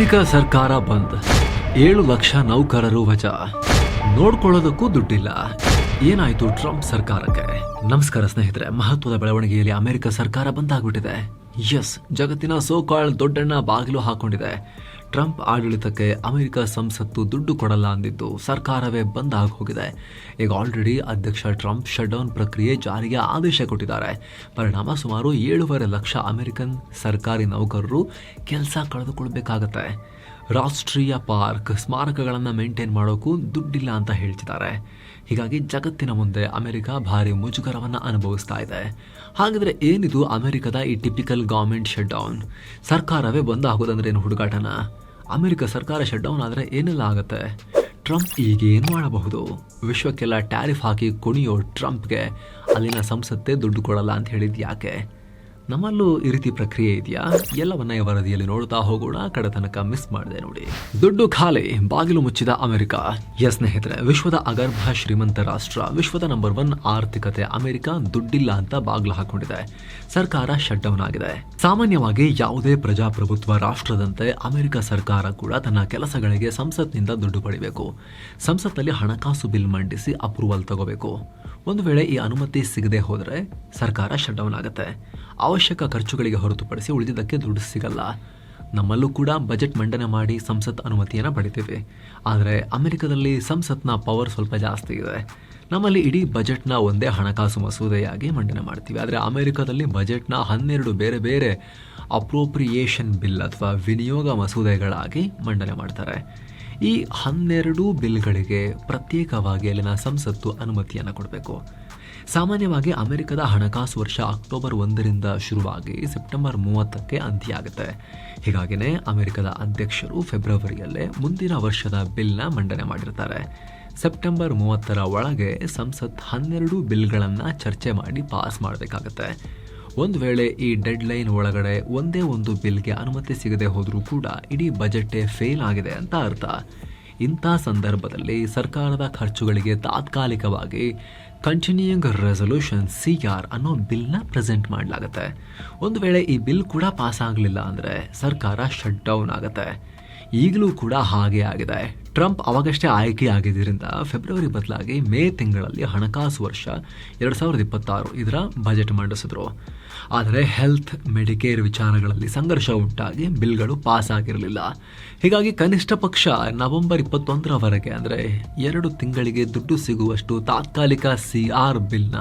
America ಸರ್ಕಾರ ಬಂದ್. ಏಳು ಲಕ್ಷ ನೌಕರರು ವಜಾ. ನೋಡ್ಕೊಳ್ಳೋದಕ್ಕೂ ದುಡ್ಡಿಲ್ಲ. ಏನಾಯ್ತು ಟ್ರಂಪ್ ಸರ್ಕಾರಕ್ಕೆ? ನಮಸ್ಕಾರ ಸ್ನೇಹಿತರೆ, ಮಹತ್ವದ ಬೆಳವಣಿಗೆಯಲ್ಲಿ ಅಮೆರಿಕ ಸರ್ಕಾರ ಬಂದಾಗ್ಬಿಟ್ಟಿದೆ. ಎಸ್, ಜಗತ್ತಿನ ಸೋಕಾಳ್ ದೊಡ್ಡಣ್ಣ ಬಾಗಿಲು ಹಾಕೊಂಡಿದೆ. ಟ್ರಂಪ್ ಆಡಳಿತಕ್ಕೆ ಅಮೆರಿಕ ಸಂಸತ್ತು ದುಡ್ಡು ಕೊಡಲ್ಲ ಅಂದಿದ್ದು ಸರ್ಕಾರವೇ ಬಂದ್ ಹೋಗಿದೆ ಈಗ ಆಲ್ರೆಡಿ ಅಧ್ಯಕ್ಷ ಟ್ರಂಪ್ ಶಟ್ಡೌನ್ ಪ್ರಕ್ರಿಯೆ ಜಾರಿಗೆ ಆದೇಶ ಕೊಟ್ಟಿದ್ದಾರೆ. ಪರಿಣಾಮ ಸುಮಾರು ಏಳೂವರೆ ಲಕ್ಷ ಅಮೆರಿಕನ್ ಸರ್ಕಾರಿ ನೌಕರರು ಕೆಲಸ ಕಳೆದುಕೊಳ್ಬೇಕಾಗತ್ತೆ. ರಾಷ್ಟ್ರೀಯ ಪಾರ್ಕ್ ಸ್ಮಾರಕಗಳನ್ನು ಮೇಂಟೈನ್ ಮಾಡೋಕ್ಕೂ ದುಡ್ಡಿಲ್ಲ ಅಂತ ಹೇಳ್ತಿದ್ದಾರೆ. ಹೀಗಾಗಿ ಜಗತ್ತಿನ ಮುಂದೆ ಅಮೆರಿಕ ಭಾರಿ ಮುಜುಗರವನ್ನು ಅನುಭವಿಸ್ತಾ ಇದೆ. ಹಾಗಿದ್ರೆ ಏನಿದು ಅಮೆರಿಕದ ಈ ಟಿಪಿಕಲ್ ಗೌರ್ಮೆಂಟ್ ಶಟ್ ಡೌನ್ ಸರ್ಕಾರವೇ ಬಂದ್ ಆಗೋದಂದ್ರೆ ಏನು ಹುಡುಗಾಟನ? ಅಮೆರಿಕ ಸರ್ಕಾರ ಶಟ್ ಡೌನ್ ಆದರೆ ಏನೆಲ್ಲ ಆಗುತ್ತೆ? ಟ್ರಂಪ್ ಈಗ ಏನು ಮಾಡಬಹುದು? ವಿಶ್ವಕ್ಕೆಲ್ಲ ಟ್ಯಾರಿಫ್ ಹಾಕಿ ಕುಣಿಯೋ ಟ್ರಂಪ್ಗೆ ಅಲ್ಲಿನ ಸಂಸತ್ತೇ ದುಡ್ಡು ಕೊಡಲ್ಲ ಅಂತ ಹೇಳಿದ್ ಯಾಕೆ ನಮ್ಮಲ್ಲೂ ಈ ರೀತಿ ಪ್ರಕ್ರಿಯೆ ಇದೆಯಾ? ಎಲ್ಲವನ್ನ ಈ ವರದಿಯಲ್ಲಿ ನೋಡ್ತಾ ಹೋಗೋಣ. ಕಡತನಕ ಮಿಸ್ ಮಾಡಿದೆ ನೋಡಿ. ದುಡ್ಡು ಖಾಲಿ, ಬಾಗಿಲು ಮುಚ್ಚಿದ ಅಮೆರಿಕ. ಎಸ್ ಸ್ನೇಹಿತರೆ, ವಿಶ್ವದ ಅಗರ್ಭ ಶ್ರೀಮಂತ ರಾಷ್ಟ್ರ, ವಿಶ್ವದ ನಂಬರ್ ಒನ್ ಆರ್ಥಿಕತೆ ಅಮೆರಿಕ ದುಡ್ಡಿಲ್ಲ ಅಂತ ಬಾಗಿಲು ಹಾಕೊಂಡಿದೆ. ಸರ್ಕಾರ ಶಟ್ ಡೌನ್ ಆಗಿದೆ. ಸಾಮಾನ್ಯವಾಗಿ ಯಾವುದೇ ಪ್ರಜಾಪ್ರಭುತ್ವ ರಾಷ್ಟ್ರದಂತೆ ಅಮೆರಿಕ ಸರ್ಕಾರ ಕೂಡ ತನ್ನ ಕೆಲಸಗಳಿಗೆ ಸಂಸತ್ನಿಂದ ದುಡ್ಡು ಪಡಿಬೇಕು. ಸಂಸತ್ತಲ್ಲಿ ಹಣಕಾಸು ಬಿಲ್ ಮಂಡಿಸಿ ಅಪ್ರೂವಲ್ ತಗೋಬೇಕು. ಒಂದು ವೇಳೆ ಈ ಅನುಮತಿ ಸಿಗದೆ ಹೋದರೆ ಸರ್ಕಾರ ಶಟ್ ಡೌನ್ ಆಗುತ್ತೆ. ಅವಶ್ಯಕ ಖರ್ಚುಗಳಿಗೆ ಹೊರತುಪಡಿಸಿ ಉಳಿದಿದ್ದಕ್ಕೆ ದುಡ್ಡು ಸಿಗಲ್ಲ. ನಮ್ಮಲ್ಲೂ ಕೂಡ ಬಜೆಟ್ ಮಂಡನೆ ಮಾಡಿ ಸಂಸತ್ ಅನುಮತಿಯನ್ನು ಪಡಿತೀವಿ ಆದರೆ ಅಮೆರಿಕದಲ್ಲಿ ಸಂಸತ್ನ ಪವರ್ ಸ್ವಲ್ಪ ಜಾಸ್ತಿ ಇದೆ. ನಮ್ಮಲ್ಲಿ ಇಡೀ ಬಜೆಟ್ನ ಒಂದೇ ಹಣಕಾಸು ಮಸೂದೆಯಾಗಿ ಮಂಡನೆ ಮಾಡ್ತೀವಿ. ಆದರೆ ಅಮೆರಿಕದಲ್ಲಿ ಬಜೆಟ್ನ ಹನ್ನೆರಡು ಬೇರೆ ಬೇರೆ ಅಪ್ರೋಪ್ರಿಯೇಷನ್ ಬಿಲ್ ಅಥವಾ ವಿನಿಯೋಗ ಮಸೂದೆಗಳಾಗಿ ಮಂಡನೆ ಮಾಡ್ತಾರೆ. ಈ ಹನ್ನೆರಡು ಬಿಲ್ಗಳಿಗೆ ಪ್ರತ್ಯೇಕವಾಗಿ ಅಲ್ಲಿನ ಸಂಸತ್ತು ಅನುಮತಿಯನ್ನು ಕೊಡಬೇಕು. ಸಾಮಾನ್ಯವಾಗಿ ಅಮೆರಿಕದ ಹಣಕಾಸು ವರ್ಷ ಅಕ್ಟೋಬರ್ ಒಂದರಿಂದ ಶುರುವಾಗಿ ಸೆಪ್ಟೆಂಬರ್ ಮೂವತ್ತಕ್ಕೆ ಅಂತ್ಯ ಆಗುತ್ತೆ ಹೀಗಾಗಿನೇ ಅಮೆರಿಕದ ಅಧ್ಯಕ್ಷರು ಫೆಬ್ರವರಿಯಲ್ಲೇ ಮುಂದಿನ ವರ್ಷದ ಬಿಲ್ನ ಮಂಡನೆ ಮಾಡಿರ್ತಾರೆ. ಸೆಪ್ಟೆಂಬರ್ ಮೂವತ್ತರ ಒಳಗೆ ಸಂಸತ್ ಹನ್ನೆರಡು ಬಿಲ್ಗಳನ್ನು ಚರ್ಚೆ ಮಾಡಿ ಪಾಸ್ ಮಾಡಬೇಕಾಗತ್ತೆ. ಒಂದು ವೇಳೆ ಈ ಡೆಡ್ ಲೈನ್ ಒಳಗಡೆ ಒಂದೇ ಒಂದು ಬಿಲ್ಗೆ ಅನುಮತಿ ಸಿಗದೆ ಹೋದರೂ ಕೂಡ ಇಡೀ ಬಜೆಟ್ಟೇ ಫೇಲ್ ಆಗಿದೆ ಅಂತ ಅರ್ಥ. ಇಂಥ ಸಂದರ್ಭದಲ್ಲಿ ಸರ್ಕಾರದ ಖರ್ಚುಗಳಿಗೆ ತಾತ್ಕಾಲಿಕವಾಗಿ ಕಂಟಿನ್ಯೂಯಿಂಗ್ ರೆಸೊಲ್ಯೂಷನ್ ಸಿ ಆರ್ ಅನ್ನೋ ಬಿಲ್ನ ಪ್ರೆಸೆಂಟ್ ಮಾಡಲಾಗುತ್ತೆ. ಒಂದು ವೇಳೆ ಈ ಬಿಲ್ ಕೂಡ ಪಾಸ್ ಆಗಲಿಲ್ಲ ಅಂದರೆ ಸರ್ಕಾರ ಶಟ್ ಡೌನ್ ಆಗುತ್ತೆ. ಈಗಲೂ ಕೂಡ ಹಾಗೆ ಆಗಿದೆ. ಟ್ರಂಪ್ ಅವಾಗಷ್ಟೇ ಆಯ್ಕೆ ಆಗಿದ್ದರಿಂದ ಫೆಬ್ರವರಿ ಬದಲಾಗಿ ಮೇ ತಿಂಗಳಲ್ಲಿ ಹಣಕಾಸು ವರ್ಷ ಎರಡು ಸಾವಿರದ ಇಪ್ಪತ್ತಾರು ಇದರ ಬಜೆಟ್ ಮಂಡಿಸಿದ್ರು. ಆದರೆ ಹೆಲ್ತ್, ಮೆಡಿಕೇರ್ ವಿಚಾರಗಳಲ್ಲಿ ಸಂಘರ್ಷ ಉಂಟಾಗಿ ಬಿಲ್ಗಳು ಪಾಸ್ ಆಗಿರಲಿಲ್ಲ. ಹೀಗಾಗಿ ಕನಿಷ್ಠ ಪಕ್ಷ ನವೆಂಬರ್ ಇಪ್ಪತ್ತೊಂದರವರೆಗೆ ಅಂದರೆ ಎರಡು ತಿಂಗಳಿಗೆ ದುಡ್ಡು ಸಿಗುವಷ್ಟು ತಾತ್ಕಾಲಿಕ ಸಿ ಆರ್ ಬಿಲ್ನ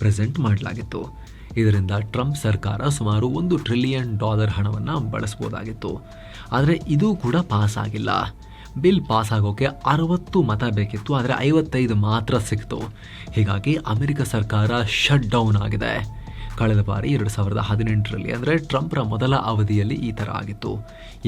ಪ್ರೆಸೆಂಟ್ ಮಾಡಲಾಗಿತ್ತು. ಇದರಿಂದ ಟ್ರಂಪ್ ಸರ್ಕಾರ ಸುಮಾರು ಒಂದು ಟ್ರಿಲಿಯನ್ ಡಾಲರ್ ಹಣವನ್ನು ಬಳಸ್ಬೋದಾಗಿತ್ತು ಆದರೆ ಇದು ಕೂಡ ಪಾಸ್ ಆಗಿಲ್ಲ. ಬಿಲ್ ಪಾಸ್ ಆಗೋಕೆ ಅರವತ್ತು ಮತ ಬೇಕಿತ್ತು, ಆದರೆ ಐವತ್ತೈದು ಮಾತ್ರ ಸಿಕ್ತು. ಹೀಗಾಗಿ ಅಮೆರಿಕ ಸರ್ಕಾರ ಶಟ್ ಡೌನ್ ಆಗಿದೆ. ಕಳೆದ ಬಾರಿ ಎರಡು ಸಾವಿರದ ಹದಿನೆಂಟರಲ್ಲಿ ಅಂದರೆ ಟ್ರಂಪ್ರ ಮೊದಲ ಅವಧಿಯಲ್ಲಿ ಈ ಥರ ಆಗಿತ್ತು.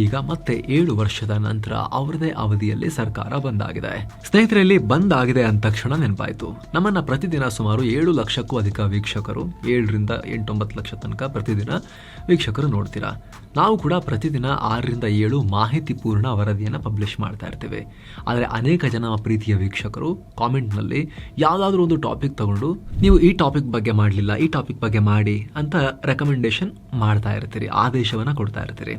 ಈಗ ಮತ್ತೆ ಏಳು ವರ್ಷದ ನಂತರ ಅವರದೇ ಅವಧಿಯಲ್ಲಿ ಸರ್ಕಾರ ಬಂದಾಗಿದೆ. ಸ್ನೇಹಿತರಲ್ಲಿ ಬಂದ್ ಆಗಿದೆ ಅಂದ ತಕ್ಷಣ ನೆನಪಾಯಿತು. ನಮ್ಮನ್ನ ಪ್ರತಿದಿನ ಸುಮಾರು ಏಳು ಲಕ್ಷಕ್ಕೂ ಅಧಿಕ ವೀಕ್ಷಕರು, ಏಳರಿಂದ ಎಂಟೊಂಬತ್ತು ಲಕ್ಷ ತನಕ ಪ್ರತಿದಿನ ವೀಕ್ಷಕರು ನೋಡ್ತೀರಾ. ನಾವು ಕೂಡ ಪ್ರತಿದಿನ ಆರರಿಂದ ಏಳು ಮಾಹಿತಿಪೂರ್ಣ ವರದಿಯನ್ನು ಪಬ್ಲಿಷ್ ಮಾಡ್ತಾ ಇರ್ತೇವೆ. ಆದರೆ ಅನೇಕ ಜನ ಪ್ರೀತಿಯ ವೀಕ್ಷಕರು ಕಾಮೆಂಟ್ನಲ್ಲಿ ಯಾವುದಾದ್ರೂ ಒಂದು ಟಾಪಿಕ್ ತಗೊಂಡು, ನೀವು ಈ ಟಾಪಿಕ್ ಬಗ್ಗೆ ಮಾಡಲಿಲ್ಲ, ಈ ಟಾಪಿಕ್ ಬಗ್ಗೆ ಮಾಡಿ ಅಂತ ರೆಕಮೆಂಡೇಶನ್ ಮಾಡ್ತಾ ಇರ್ತೀರಿ, ಆದೇಶವನ್ನು ಕೊಡ್ತಾ ಇರ್ತೀರಿ.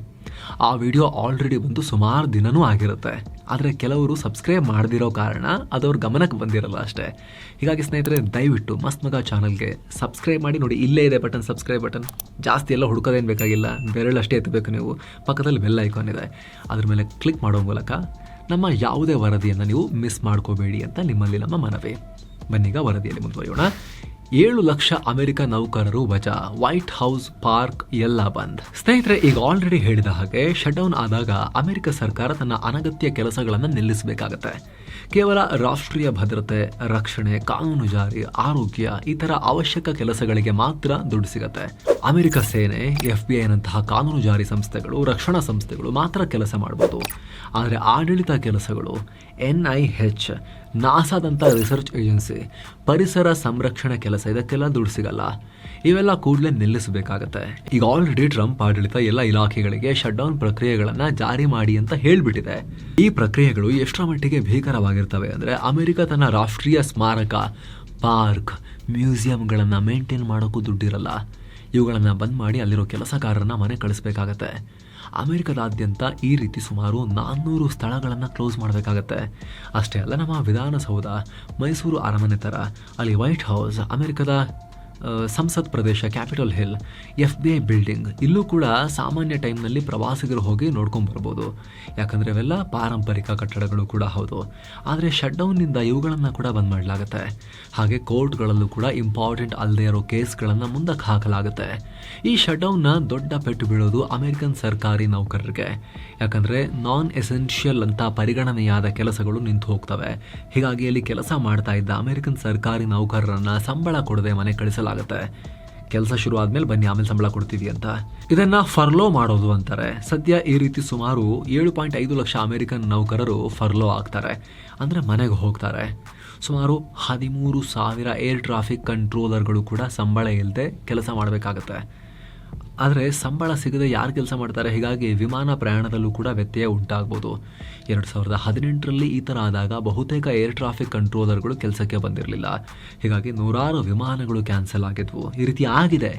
ಆ ವಿಡಿಯೋ ಆಲ್ರೆಡಿ ಬಂದು ಸುಮಾರು ದಿನನೂ ಆಗಿರುತ್ತೆ. ಆದರೆ ಕೆಲವರು ಸಬ್ಸ್ಕ್ರೈಬ್ ಮಾಡದಿರೋ ಕಾರಣ ಅದು ಅವ್ರ ಗಮನಕ್ಕೆ ಬಂದಿರಲ್ಲ ಅಷ್ಟೇ. ಹೀಗಾಗಿ ಸ್ನೇಹಿತರೆ, ದಯವಿಟ್ಟು ಮಸ್ತ್ ಮಗ ಚಾನಲ್ಗೆ ಸಬ್ಸ್ಕ್ರೈಬ್ ಮಾಡಿ ನೋಡಿ. ಇಲ್ಲೇ ಇದೆ ಬಟನ್ ಸಬ್ಸ್ಕ್ರೈಬ್ ಬಟನ್ ಜಾಸ್ತಿ ಎಲ್ಲ ಹುಡುಕೋದೇನು ಬೇಕಾಗಿಲ್ಲ. ಬೆರಳಷ್ಟೇ ಎತ್ತಬೇಕು ನೀವು. ಪಕ್ಕದಲ್ಲಿ ಬೆಲ್ ಐಕಾನ್ ಇದೆ. ಅದ್ರ ಮೇಲೆ ಕ್ಲಿಕ್ ಮಾಡೋ ಮೂಲಕ ನಮ್ಮ ಯಾವುದೇ ವರದಿಯನ್ನು ನೀವು ಮಿಸ್ ಮಾಡ್ಕೋಬೇಡಿ ಅಂತ ನಿಮ್ಮಲ್ಲಿ ನಮ್ಮ ಮನವಿ. ಬನ್ನಿಗ ವರದಿಯಲ್ಲಿ ಮುಂದುವರಿಯೋಣ. ಏಳು ಲಕ್ಷ ಅಮೆರಿಕ ನೌಕರರು ವಜಾ. ವೈಟ್ ಹೌಸ್ ಪಾರ್ಕ್ ಎಲ್ಲ ಬಂದ್. ಸ್ನೇಹಿತರೆ, ಈಗ ಆಲ್ರೆಡಿ ಹೇಳಿದ ಹಾಗೆ ಶಟ್ ಡೌನ್ ಆದಾಗ ಅಮೆರಿಕ ಸರ್ಕಾರ ತನ್ನ ಅನಗತ್ಯ ಕೆಲಸಗಳನ್ನು ನಿಲ್ಲಿಸಬೇಕಾಗತ್ತೆ. ಕೇವಲ ರಾಷ್ಟ್ರೀಯ ಭದ್ರತೆ, ರಕ್ಷಣೆ, ಕಾನೂನು ಜಾರಿ, ಆರೋಗ್ಯ ಇತರ ಅವಶ್ಯಕ ಕೆಲಸಗಳಿಗೆ ಮಾತ್ರ ದುಡ್ಡು ಸಿಗತ್ತೆ. ಅಮೆರಿಕ ಸೇನೆ, ಎಫ್ ಬಿ ಐನಂತಹ ಕಾನೂನು ಜಾರಿ ಸಂಸ್ಥೆಗಳು, ರಕ್ಷಣಾ ಸಂಸ್ಥೆಗಳು ಮಾತ್ರ ಕೆಲಸ ಮಾಡಬಹುದು ಆದರೆ ಆಡಳಿತ ಕೆಲಸಗಳು, ಎನ್ ಐ ಹೆಚ್ ನಾಸಾದಂಥ ರಿಸರ್ಚ್ ಏಜೆನ್ಸಿ ಪರಿಸರ ಸಂರಕ್ಷಣೆ ಕೆಲಸ ಇದಕ್ಕೆಲ್ಲ ದುಡ್ಡು ಸಿಗಲ್ಲ. ಇವೆಲ್ಲ ಕೂಡಲೇ ನಿಲ್ಲಿಸಬೇಕಾಗತ್ತೆ. ಈಗ ಆಲ್ರೆಡಿ ಟ್ರಂಪ್ ಆಡಳಿತ ಎಲ್ಲ ಇಲಾಖೆಗಳಿಗೆ ಶಟ್ ಡೌನ್ ಪ್ರಕ್ರಿಯೆಗಳನ್ನು ಜಾರಿ ಮಾಡಿ ಅಂತ ಹೇಳಿಬಿಟ್ಟಿದೆ. ಈ ಪ್ರಕ್ರಿಯೆಗಳು ಎಷ್ಟರ ಮಟ್ಟಿಗೆ ಭೀಕರವಾಗಿರ್ತವೆ ಅಂದರೆ ಅಮೆರಿಕ ತನ್ನ ರಾಷ್ಟ್ರೀಯ ಸ್ಮಾರಕ, ಪಾರ್ಕ್, ಮ್ಯೂಸಿಯಂಗಳನ್ನು ಮೇಂಟೈನ್ ಮಾಡೋಕ್ಕೂ ದುಡ್ಡಿರಲ್ಲ. ಇವುಗಳನ್ನು ಬಂದ್ ಮಾಡಿ ಅಲ್ಲಿರೋ ಕೆಲಸಗಾರರನ್ನ ಮನೆ ಕಳಿಸ್ಬೇಕಾಗತ್ತೆ. ಅಮೆರಿಕದಾದ್ಯಂತ ಈ ರೀತಿ ಸುಮಾರು ನಾನ್ನೂರು ಸ್ಥಳಗಳನ್ನು ಕ್ಲೋಸ್ ಮಾಡಬೇಕಾಗತ್ತೆ. ಅಷ್ಟೇ ಅಲ್ಲ ನಮ್ಮ ವಿಧಾನಸೌಧ, ಮೈಸೂರು ಅರಮನೆ ಥರ, ಅಲ್ಲಿ ವೈಟ್ ಹೌಸ್ ಅಮೆರಿಕದ ಸಂಸತ್ ಪ್ರದೇಶ capitol hill F B I building ಇಲ್ಲೂ ಕೂಡ ಸಾಮಾನ್ಯ ಟೈಮ್ನಲ್ಲಿ ಪ್ರವಾಸಿಗರು ಹೋಗಿ ನೋಡ್ಕೊಂಡು ಬರ್ಬೋದು. ಯಾಕಂದರೆ ಇವೆಲ್ಲ ಪಾರಂಪರಿಕ ಕಟ್ಟಡಗಳು ಕೂಡ ಹೌದು. ಆದರೆ ಶಟ್ಡೌನ್ನಿಂದ ಇವುಗಳನ್ನು ಕೂಡ ಬಂದ್ ಮಾಡಲಾಗುತ್ತೆ. ಹಾಗೆ ಕೋರ್ಟ್ಗಳಲ್ಲೂ ಕೂಡ ಇಂಪಾರ್ಟೆಂಟ್ ಅಲ್ಲದೆ ಇರೋ ಕೇಸ್ಗಳನ್ನು ಮುಂದಕ್ಕೆ ಹಾಕಲಾಗುತ್ತೆ. ಈ ಶಟ್ಡೌನ್ನ ದೊಡ್ಡ ಪೆಟ್ಟು ಬೀಳೋದು ಅಮೆರಿಕನ್ ಸರ್ಕಾರಿ ನೌಕರರಿಗೆ. ಯಾಕಂದರೆ ನಾನ್ ಎಸೆನ್ಷಿಯಲ್ ಅಂತ ಪರಿಗಣನೆಯಾದ ಕೆಲಸಗಳು ನಿಂತು ಹೋಗ್ತವೆ. ಹೀಗಾಗಿ ಅಲ್ಲಿ ಕೆಲಸ ಮಾಡ್ತಾ ಇದ್ದ ಅಮೆರಿಕನ್ ಸರ್ಕಾರಿ ನೌಕರರನ್ನು ಸಂಬಳ ಕೊಡದೆ ಮನೆ ಕಳಿಸಲಾಗುತ್ತೆ ಕೆಲಸ ಶುರು ಆದ್ಮೇಲೆ ಬನ್ನಿ, ಆಮೇಲೆ ಸಂಬಳ ಕೊಡ್ತೀವಿ ಅಂತ. ಇದನ್ನ ಫರ್ಲೋ ಮಾಡೋದು ಅಂತಾರೆ. ಸದ್ಯ ಈ ರೀತಿ ಸುಮಾರು ಏಳು ಪಾಯಿಂಟ್ ಐದು ಲಕ್ಷ ಅಮೆರಿಕನ್ ನೌಕರರು ಫರ್ಲೋ ಆಗ್ತಾರೆ. ಅಂದ್ರೆ ಮನೆಗೆ ಹೋಗ್ತಾರೆ. ಸುಮಾರು ಹದಿಮೂರು ಸಾವಿರ ಏರ್ ಟ್ರಾಫಿಕ್ ಕಂಟ್ರೋಲರ್ಗಳು ಕೂಡ ಸಂಬಳ ಇಲ್ಲದೆ ಕೆಲಸ ಮಾಡಬೇಕಾಗತ್ತೆ. ಆದರೆ ಸಂಬಳ ಸಿಗದೆ ಯಾರು ಕೆಲಸ ಮಾಡ್ತಾರೆ? ಹೀಗಾಗಿ ವಿಮಾನ ಪ್ರಯಾಣದಲ್ಲೂ ಕೂಡ ವ್ಯತ್ಯಯ ಉಂಟಾಗ್ಬೋದು. ಎರಡು ಸಾವಿರದ ಹದಿನೆಂಟರಲ್ಲಿ ಈ ಥರ ಆದಾಗ ಬಹುತೇಕ ಏರ್ ಟ್ರಾಫಿಕ್ ಕಂಟ್ರೋಲರ್ಗಳು ಕೆಲಸಕ್ಕೆ ಬಂದಿರಲಿಲ್ಲ. ಹೀಗಾಗಿ ನೂರಾರು ವಿಮಾನಗಳು ಕ್ಯಾನ್ಸಲ್ ಆಗಿದ್ವು. ಈ ರೀತಿ ಆಗಿದೆ.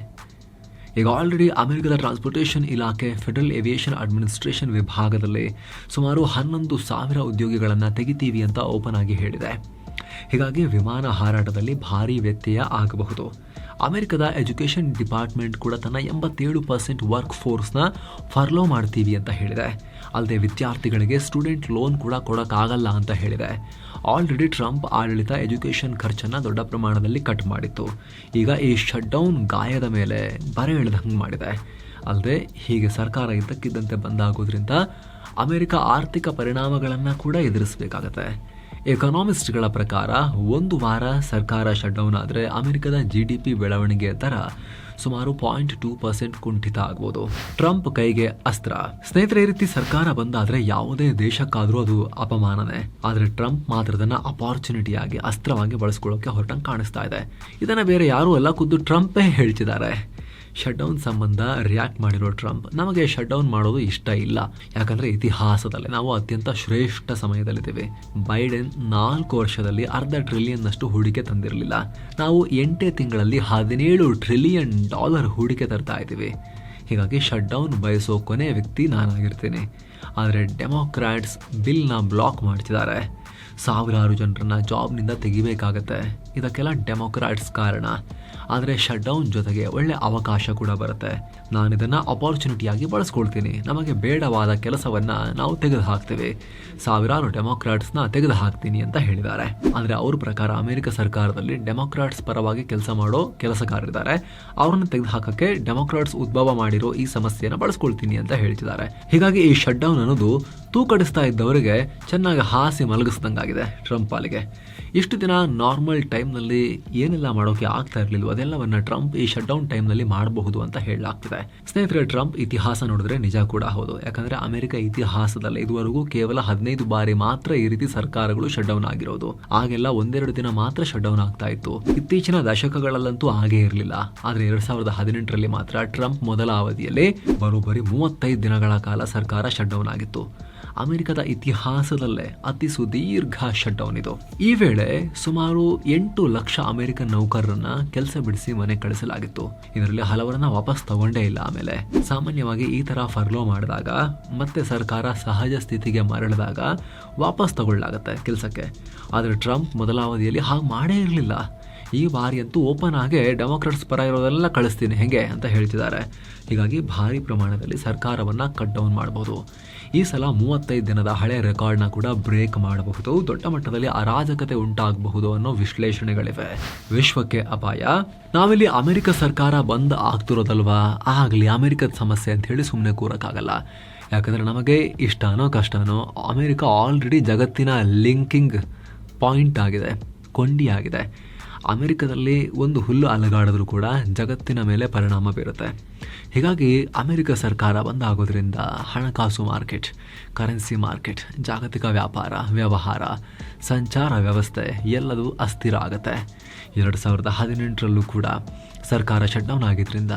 ಈಗ ಆಲ್ರೆಡಿ ಅಮೆರಿಕದ ಟ್ರಾನ್ಸ್ಪೋರ್ಟೇಷನ್ ಇಲಾಖೆ, ಫೆಡರಲ್ ಏವಿಯೇಷನ್ ಅಡ್ಮಿನಿಸ್ಟ್ರೇಷನ್ ವಿಭಾಗದಲ್ಲಿ ಸುಮಾರು ಹನ್ನೊಂದು ಸಾವಿರ ಉದ್ಯೋಗಿಗಳನ್ನು ತೆಗಿತೀವಿ ಅಂತ ಓಪನ್ ಆಗಿ ಹೇಳಿದೆ. ಹೀಗಾಗಿ ವಿಮಾನ ಹಾರಾಟದಲ್ಲಿ ಭಾರಿ ವ್ಯತ್ಯಯ ಆಗಬಹುದು. ಅಮೆರಿಕದ ಎಜುಕೇಷನ್ ಡಿಪಾರ್ಟ್ಮೆಂಟ್ ಕೂಡ ತನ್ನ ಎಂಬತ್ತೇಳು ಪರ್ಸೆಂಟ್ ವರ್ಕ್ ಫೋರ್ಸ್ನ ಫರ್ಲೋ ಮಾಡ್ತೀವಿ ಅಂತ ಹೇಳಿದೆ. ಅಲ್ಲದೆ ವಿದ್ಯಾರ್ಥಿಗಳಿಗೆ ಸ್ಟೂಡೆಂಟ್ ಲೋನ್ ಕೂಡ ಕೊಡೋಕ್ಕಾಗಲ್ಲ ಅಂತ ಹೇಳಿದೆ. ಆಲ್ರೆಡಿ ಟ್ರಂಪ್ ಆಡಳಿತ ಎಜುಕೇಷನ್ ಖರ್ಚನ್ನು ದೊಡ್ಡ ಪ್ರಮಾಣದಲ್ಲಿ ಕಟ್ ಮಾಡಿತ್ತು. ಈಗ ಈ ಶಟ್ಡೌನ್ ಗಾಯದ ಮೇಲೆ ಬರೆ ಎಳೆದಂಗೆ ಮಾಡಿದೆ. ಅಲ್ಲದೆ ಹೀಗೆ ಸರ್ಕಾರ ಇದ್ದಕ್ಕಿದ್ದಂತೆ ಬಂದಾಗೋದ್ರಿಂದ ಅಮೆರಿಕ ಆರ್ಥಿಕ ಪರಿಣಾಮಗಳನ್ನು ಕೂಡ ಎದುರಿಸಬೇಕಾಗತ್ತೆ. ಎಕನಾಮಿಸ್ಟ್ಗಳ ಪ್ರಕಾರ, ಒಂದು ವಾರ ಸರ್ಕಾರ ಶಟ್ಡೌನ್ ಆದರೆ ಅಮೆರಿಕದ ಜಿ ಡಿ ಪಿ ಬೆಳವಣಿಗೆ ದರ ಸುಮಾರು ಪಾಯಿಂಟ್ ಟೂ ಪರ್ಸೆಂಟ್ ಕುಂಠಿತ ಆಗ್ಬೋದು. ಟ್ರಂಪ್ ಕೈಗೆ ಅಸ್ತ್ರ. ಸ್ನೇಹಿತರೆ ರೀತಿ ಸರ್ಕಾರ ಬಂದಾದ್ರೆ ಯಾವುದೇ ದೇಶಕ್ಕಾದರೂ ಅದು ಅಪಮಾನನೇ. ಆದರೆ ಟ್ರಂಪ್ ಮಾತ್ರ ಅದನ್ನ ಅಪಾರ್ಚುನಿಟಿಯಾಗಿ ಅಸ್ತ್ರವಾಗಿ ಬಳಸ್ಕೊಳ್ಳೋಕೆ ಹೊರಟಂಗೆ ಕಾಣಿಸ್ತಾ ಇದೆ. ಇದನ್ನ ಬೇರೆ ಯಾರೂ ಎಲ್ಲ ಖುದ್ದು ಟ್ರಂಪೇ ಹೇಳ್ತಿದ್ದಾರೆ. ಶಟ್ಡೌನ್ ಸಂಬಂಧ ರಿಯಾಕ್ಟ್ ಮಾಡಿರೋ ಟ್ರಂಪ್, ನಮಗೆ ಶಟ್ಡೌನ್ ಮಾಡೋದು ಇಷ್ಟ ಇಲ್ಲ. ಯಾಕಂದ್ರೆ ಇತಿಹಾಸದಲ್ಲಿ ನಾವು ಅತ್ಯಂತ ಶ್ರೇಷ್ಠ ಸಮಯದಲ್ಲಿದ್ದೇವೆ. ಬೈಡೆನ್ ನಾಲ್ಕು ವರ್ಷದಲ್ಲಿ ಅರ್ಧ ಟ್ರಿಲಿಯನ್ನಷ್ಟು ಹೂಡಿಕೆ ತಂದಿರಲಿಲ್ಲ. ನಾವು ಎಂಟೇ ತಿಂಗಳಲ್ಲಿ ಹದಿನೇಳು ಟ್ರಿಲಿಯನ್ ಡಾಲರ್ ಹೂಡಿಕೆ ತರ್ತಾ ಇದ್ದೀವಿ. ಹೀಗಾಗಿ ಶಟ್ಡೌನ್ ಬಯಸೋ ಕೊನೆ ವ್ಯಕ್ತಿ ನಾನಾಗಿರ್ತೀನಿ. ಆದರೆ ಡೆಮೋಕ್ರಾಟ್ಸ್ ಬಿಲ್ನ ಬ್ಲಾಕ್ ಮಾಡ್ತಿದ್ದಾರೆ. ಸಾವಿರಾರು ಜನರನ್ನ ಜಾಬ್ನಿಂದ ತೆಗಿಬೇಕಾಗತ್ತೆ. ಇದಕ್ಕೆಲ್ಲ ಡೆಮೊಕ್ರಾಟ್ಸ್ ಕಾರಣ. ಆದರೆ ಶಟ್ಡೌನ್ ಜೊತೆಗೆ ಒಳ್ಳೆ ಅವಕಾಶ ಕೂಡ ಬರುತ್ತೆ. ನಾನು ಇದನ್ನು ಅಪಾರ್ಚುನಿಟಿಯಾಗಿ ಬಳಸ್ಕೊಳ್ತೀನಿ. ನಮಗೆ ಬೇಡವಾದ ಕೆಲಸವನ್ನು ನಾವು ತೆಗೆದು ಹಾಕ್ತೀವಿ ಸಾವಿರಾರು ಡೆಮೊಕ್ರಾಟ್ಸ್ನ ತೆಗೆದು ಹಾಕ್ತೀನಿ ಅಂತ ಹೇಳಿದ್ದಾರೆ. ಆದರೆ ಅವ್ರ ಪ್ರಕಾರ ಅಮೆರಿಕ ಸರ್ಕಾರದಲ್ಲಿ ಡೆಮೊಕ್ರಾಟ್ಸ್ ಪರವಾಗಿ ಕೆಲಸ ಮಾಡೋ ಕೆಲಸಗಾರರಿದ್ದಾರೆ. ಅವರನ್ನು ತೆಗೆದು ಡೆಮೊಕ್ರಾಟ್ಸ್ ಉದ್ಭವ ಮಾಡಿರೋ ಈ ಸಮಸ್ಯೆಯನ್ನು ಬಳಸ್ಕೊಳ್ತೀನಿ ಅಂತ ಹೇಳ್ತಿದ್ದಾರೆ. ಹೀಗಾಗಿ ಈ ಶಟ್ಡೌನ್ ಅನ್ನೋದು ತೂಕಡಿಸ್ತಾ ಇದ್ದವರಿಗೆ ಚೆನ್ನಾಗಿ ಹಾಸಿ ಮಲಗಿಸ್ದಂಗಾಗಿದೆ ಟ್ರಂಪ್ ಪಾಲಿಗೆ. ಇಷ್ಟು ದಿನ ನಾರ್ಮಲ್ ಟೈಮ್ನಲ್ಲಿ ಏನೆಲ್ಲ ಮಾಡೋಕೆ ಆಗ್ತಾ ಇರಲಿಲ್ಲ ಅದೆಲ್ಲವನ್ನು ಟ್ರಂಪ್ ಈ ಶಟ್ಡೌನ್ ಟೈಮ್ನಲ್ಲಿ ಮಾಡಬಹುದು ಅಂತ ಹೇಳಲಾಗ್ತಿದೆ. ಸ್ನೇಹಿತರೆ, ಟ್ರಂಪ್ ಇತಿಹಾಸ ನೋಡಿದ್ರೆ ನಿಜ ಕೂಡ ಹೌದು. ಯಾಕಂದ್ರೆ ಅಮೆರಿಕ ಇತಿಹಾಸದಲ್ಲಿ ಇದುವರೆಗೂ ಕೇವಲ ಹದಿನೈದು ಬಾರಿ ಮಾತ್ರ ಈ ರೀತಿ ಸರ್ಕಾರಗಳು ಶಟ್ ಡೌನ್ ಆಗಿರೋದು. ಆಗೆಲ್ಲ ಒಂದೆರಡು ದಿನ ಮಾತ್ರ ಶಟ್ ಡೌನ್ ಆಗ್ತಾ ಇತ್ತು. ಇತ್ತೀಚಿನ ದಶಕಗಳಲ್ಲಂತೂ ಹಾಗೇ ಇರಲಿಲ್ಲ. ಆದ್ರೆ ಎರಡ್ ಸಾವಿರದ ಹದಿನೆಂಟರಲ್ಲಿ ಮಾತ್ರ ಟ್ರಂಪ್ ಮೊದಲ ಅವಧಿಯಲ್ಲಿ ಬರೋಬ್ಬರಿ ಮೂವತ್ತೈದು ದಿನಗಳ ಕಾಲ ಸರ್ಕಾರ ಶಟ್ಡೌನ್ ಆಗಿತ್ತು. ಅಮೆರಿಕದ ಇತಿಹಾಸದಲ್ಲೇ ಅತಿ ಸುದೀರ್ಘ ಶಟ್ ಡೌನ್ ಇದು. ಈ ವೇಳೆ ಸುಮಾರು ಎಂಟು ಲಕ್ಷ ಅಮೆರಿಕನ್ ನೌಕರರನ್ನ ಕೆಲಸ ಬಿಡಿಸಿ ಮನೆ ಕಳಿಸಲಾಗಿತ್ತು. ಇದರಲ್ಲಿ ಹಲವರನ್ನ ವಾಪಸ್ ತಗೊಂಡೇ ಇಲ್ಲ ಆಮೇಲೆ. ಸಾಮಾನ್ಯವಾಗಿ ಈ ತರ ಫರ್ಲೋ ಮಾಡಿದಾಗ, ಮತ್ತೆ ಸರ್ಕಾರ ಸಹಜ ಸ್ಥಿತಿಗೆ ಮರಳಿದಾಗ ವಾಪಸ್ ತಗೊಳ್ಳಾಗತ್ತೆ ಕೆಲಸಕ್ಕೆ. ಆದರೆ ಟ್ರಂಪ್ ಮೊದಲ ಅವಧಿಯಲ್ಲಿ ಹಾಗೆ ಮಾಡೇ ಇರಲಿಲ್ಲ. ಈ ಬಾರಿ ಅಂತೂ ಓಪನ್ ಆಗಿ ಡೆಮೋಕ್ರಾಟ್ಸ್ ಪರ ಇರೋದೆಲ್ಲ ಕಳಿಸ್ತೀನಿ. ಹೇಗೆ ಅಂತ ಹೇಳ್ತಿದ್ದಾರೆ. ಹೀಗಾಗಿ ಭಾರಿ ಪ್ರಮಾಣದಲ್ಲಿ ಸರ್ಕಾರವನ್ನು ಕಟ್ ಡೌನ್ ಮಾಡಬಹುದು ಈ ಸಲ ಮೂವತ್ತೈದು ದಿನದ ಹಳೆ ರೆಕಾರ್ಡ್ನ ಕೂಡ ಬ್ರೇಕ್ ಮಾಡಬಹುದು. ದೊಡ್ಡ ಮಟ್ಟದಲ್ಲಿ ಅರಾಜಕತೆ ಉಂಟಾಗಬಹುದು ಅನ್ನೋ ವಿಶ್ಲೇಷಣೆಗಳಿವೆ. ವಿಶ್ವಕ್ಕೆ ಅಪಾಯ. ನಾವಿಲ್ಲಿ ಅಮೆರಿಕ ಸರ್ಕಾರ ಬಂದ್ ಆಗ್ತಿರೋದಲ್ವಾ? ಆಗಲಿ, ಅಮೆರಿಕದ ಸಮಸ್ಯೆ ಅಂತ ಹೇಳಿ ಸುಮ್ಮನೆ ಕೂರಕ್ಕಾಗಲ್ಲ. ಯಾಕಂದರೆ ನಮಗೆ ಇಷ್ಟನೋ ಕಷ್ಟನೋ ಅಮೆರಿಕ ಆಲ್ರೆಡಿ ಜಗತ್ತಿನ ಲಿಂಕಿಂಗ್ ಪಾಯಿಂಟ್ ಆಗಿದೆ ಕೊಂಡಿ ಆಗಿದೆ ಅಮೆರಿಕದಲ್ಲಿ ಒಂದು ಹುಲ್ಲು ಅಲಗಾಡಿದ್ರೂ ಕೂಡ ಜಗತ್ತಿನ ಮೇಲೆ ಪರಿಣಾಮ ಬೀರುತ್ತೆ. ಹೀಗಾಗಿ ಅಮೆರಿಕ ಸರ್ಕಾರ ಬಂದಾಗೋದ್ರಿಂದ ಹಣಕಾಸು ಮಾರ್ಕೆಟ್, ಕರೆನ್ಸಿ ಮಾರ್ಕೆಟ್, ಜಾಗತಿಕ ವ್ಯಾಪಾರ, ವ್ಯವಹಾರ, ಸಂಚಾರ ವ್ಯವಸ್ಥೆ ಎಲ್ಲದೂ ಅಸ್ಥಿರ ಆಗುತ್ತೆ. ಎರಡು ಸಾವಿರದ ಹದಿನೆಂಟರಲ್ಲೂ ಕೂಡ ಸರ್ಕಾರ ಶಟ್ಡೌನ್ ಆಗಿದ್ದರಿಂದ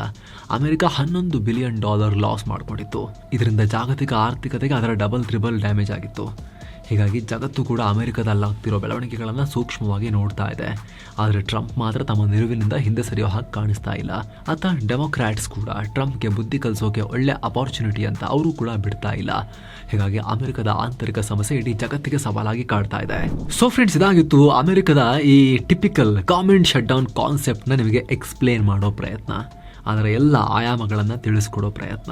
ಅಮೆರಿಕ ಹನ್ನೊಂದು ಬಿಲಿಯನ್ ಡಾಲರ್ ಲಾಸ್ ಮಾಡಿಕೊಂಡಿತ್ತು. ಇದರಿಂದ ಜಾಗತಿಕ ಆರ್ಥಿಕತೆಗೆ ಅದರ ಡಬಲ್ ತ್ರಿಬಲ್ ಡ್ಯಾಮೇಜ್ ಆಗಿತ್ತು. ಹೀಗಾಗಿ ಜಗತ್ತು ಕೂಡ ಅಮೆರಿಕದಲ್ಲಾಗ್ತಿರೋ ಬೆಳವಣಿಗೆಗಳನ್ನು ಸೂಕ್ಷ್ಮವಾಗಿ ನೋಡ್ತಾ ಇದೆ. ಆದರೆ ಟ್ರಂಪ್ ಮಾತ್ರ ತಮ್ಮ ನಿಲುವಿನಿಂದ ಹಿಂದೆ ಸರಿಯೋ ಹಾಗೆ ಕಾಣಿಸ್ತಾ ಇಲ್ಲ. ಆತ ಡೆಮೊಕ್ರಾಟ್ಸ್ ಕೂಡ ಟ್ರಂಪ್ಗೆ ಬುದ್ಧಿ ಕಲಿಸೋಕೆ ಒಳ್ಳೆ ಅಪಾರ್ಚುನಿಟಿ ಅಂತ ಅವರು ಕೂಡ ಬಿಡ್ತಾ ಇಲ್ಲ. ಹೀಗಾಗಿ ಅಮೆರಿಕದ ಆಂತರಿಕ ಸಮಸ್ಯೆ ಇಡೀ ಜಗತ್ತಿಗೆ ಸವಾಲಾಗಿ ಕಾಡ್ತಾ ಇದೆ. ಸೊ ಫ್ರೆಂಡ್ಸ್ ಇದಾಗಿತ್ತು ಅಮೆರಿಕದ ಈ ಟಿಪಿಕಲ್ ಕಾಮೆಂಟ್ ಶಟ್ ಡೌನ್ ಕಾನ್ಸೆಪ್ಟ್ನ ನಿಮಗೆ ಎಕ್ಸ್ಪ್ಲೇನ್ ಮಾಡೋ ಪ್ರಯತ್ನ. ಅದರ ಎಲ್ಲ ಆಯಾಮಗಳನ್ನು ತಿಳಿಸ್ಕೊಡೋ ಪ್ರಯತ್ನ.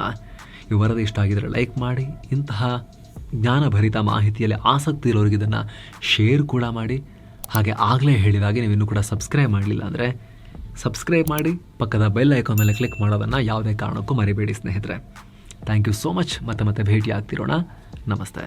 ಈ ವರದಿ ಇಷ್ಟ ಆಗಿದ್ರೆ ಲೈಕ್ ಮಾಡಿ, ಇಂತಹ ಜ್ಞಾನಭರಿತ ಮಾಹಿತಿಯಲ್ಲಿ ಆಸಕ್ತಿ ಇರೋರಿಗೆ ಇದನ್ನು ಶೇರ್ ಕೂಡ ಮಾಡಿ. ಹಾಗೆ ಆಗಲೇ ಹೇಳಿದಾಗೆ ನೀವು ಇನ್ನೂ ಕೂಡ ಸಬ್ಸ್ಕ್ರೈಬ್ ಮಾಡಲಿಲ್ಲ ಅಂದರೆ ಸಬ್ಸ್ಕ್ರೈಬ್ ಮಾಡಿ, ಪಕ್ಕದ ಬೆಲ್ ಐಕಾನ್ ಮೇಲೆ ಕ್ಲಿಕ್ ಮಾಡೋದನ್ನು ಯಾವುದೇ ಕಾರಣಕ್ಕೂ ಮರಿಬೇಡಿ ಸ್ನೇಹಿತರೆ. ಥ್ಯಾಂಕ್ ಯು ಸೋ ಮಚ್ ಮತ್ತೆ ಮತ್ತೆ ಭೇಟಿ ಆಗ್ತಿರೋಣ ನಮಸ್ತೆ.